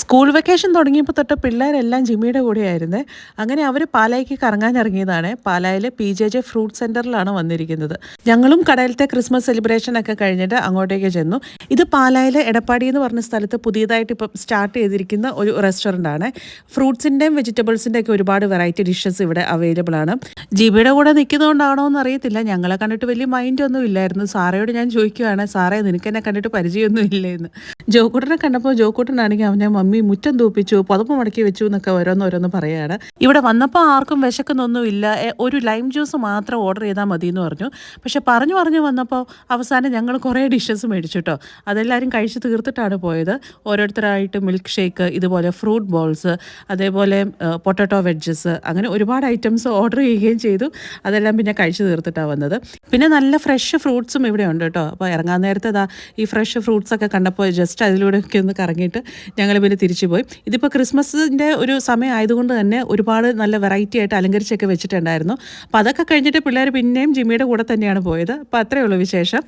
School vacation തുടങ്ങിയപ്പോൾ തൊട്ട് പിള്ളേരെല്ലാം ജിമ്മിയുടെ കൂടെയായിരുന്നേ. അങ്ങനെ അവർ പാലായിക്ക് കറങ്ങാൻ ഇറങ്ങിയതാണ് പാലായിൽ പി ജെ ജെ ഫ്രൂട്ട് സെന്ററിലാണ് വന്നിരിക്കുന്നത്. ഞങ്ങളും കടയിലത്തെ ക്രിസ്മസ് സെലിബ്രേഷൻ ഒക്കെ കഴിഞ്ഞിട്ട് അങ്ങോട്ടേക്ക് ചെന്നു. ഇത് പാലായിലെ എടപ്പാടി എന്ന് പറഞ്ഞ സ്ഥലത്ത് പുതിയതായിട്ട് ഇപ്പം സ്റ്റാർട്ട് ചെയ്തിരിക്കുന്ന ഒരു റെസ്റ്റോറന്റ് ആണ് ഫ്രൂട്ട്സിന്റെയും വെജിറ്റബിൾസിന്റെ ഒക്കെ ഒരുപാട് വെറൈറ്റി ഡിഷസ് ഇവിടെ അവൈലബിൾ ആണ്. ജിബിയുടെ കൂടെ നിൽക്കുന്നതുകൊണ്ടാണോ എന്ന് അറിയത്തില്ല. ഞങ്ങളെ കണ്ടിട്ട് വലിയ മൈൻഡ് ഒന്നും ഇല്ലായിരുന്നു. സാറയോട് ഞാൻ ചോദിക്കുകയാണ് സാറേ നിനക്ക് എന്നെ കണ്ടിട്ട് പരിചയമൊന്നും ഇല്ലേന്ന്? ജോക്കൂട്ടനെ കണ്ടപ്പോൾ ജോക്കൂട്ടനാണെങ്കിൽ അവനെ മമ്മി മുറ്റം തൂപ്പിച്ചു പുതപ്പ് മടക്കി വെച്ചു എന്നൊക്കെ ഓരോന്ന് ഓരോന്ന് പറയാണ് ഇവിടെ വന്നപ്പോൾ ആർക്കും വിശക്കുന്നൊന്നുമില്ല. ഒരു ലൈം ജ്യൂസ് മാത്രം ഓർഡർ ചെയ്താൽ മതി എന്ന് പറഞ്ഞു. പക്ഷെ പറഞ്ഞു പറഞ്ഞു വന്നപ്പോൾ അവസാനം ഞങ്ങൾ കുറേ ഡിഷസ് മേടിച്ചു കേട്ടോ അതെല്ലാവരും കഴിച്ച് തീർത്തിട്ടാണ് പോയത്. ഓരോരുത്തരായിട്ട് മിൽക്ക് ഷേക്ക് ഇതുപോലെ ഫ്രൂട്ട് ബോൾസ് അതേപോലെ പൊട്ടറ്റോ വെഡ്ജസ് അങ്ങനെ ഒരുപാട് ഐറ്റംസ് ഓർഡർ ചെയ്യുകയും ചെയ്തു. അതെല്ലാം പിന്നെ കഴിച്ച് തീർത്തിട്ടാണ് വന്നത്. പിന്നെ നല്ല ഫ്രഷ് ഫ്രൂട്ട്സും ഇവിടെ ഉണ്ട് കേട്ടോ. അപ്പോൾ ഇറങ്ങാൻ നേരത്തെ ഈ ഫ്രഷ് ഫ്രൂട്ട്സ് ഒക്കെ കണ്ടപ്പോൾ ജസ്റ്റ് അതിലൂടെയൊക്കെ ഒന്ന് കറങ്ങിയിട്ട് ഞങ്ങൾ പിന്നെ തിരിച്ചു പോയി ഇതിപ്പോൾ ക്രിസ്മസിന്റെ ഒരു സമയം ആയതുകൊണ്ട് തന്നെ ഒരുപാട് നല്ല വെറൈറ്റി ആയിട്ട് അലങ്കരിച്ചൊക്കെ വെച്ചിട്ടുണ്ടായിരുന്നു. അപ്പോൾ അതൊക്കെ കഴിഞ്ഞിട്ട് പിള്ളേർ പിന്നെയും ജിമ്മിയുടെ കൂടെ തന്നെയാണ് പോയത്. അപ്പോൾ അത്രയേ ഉള്ളൂ വിശേഷം.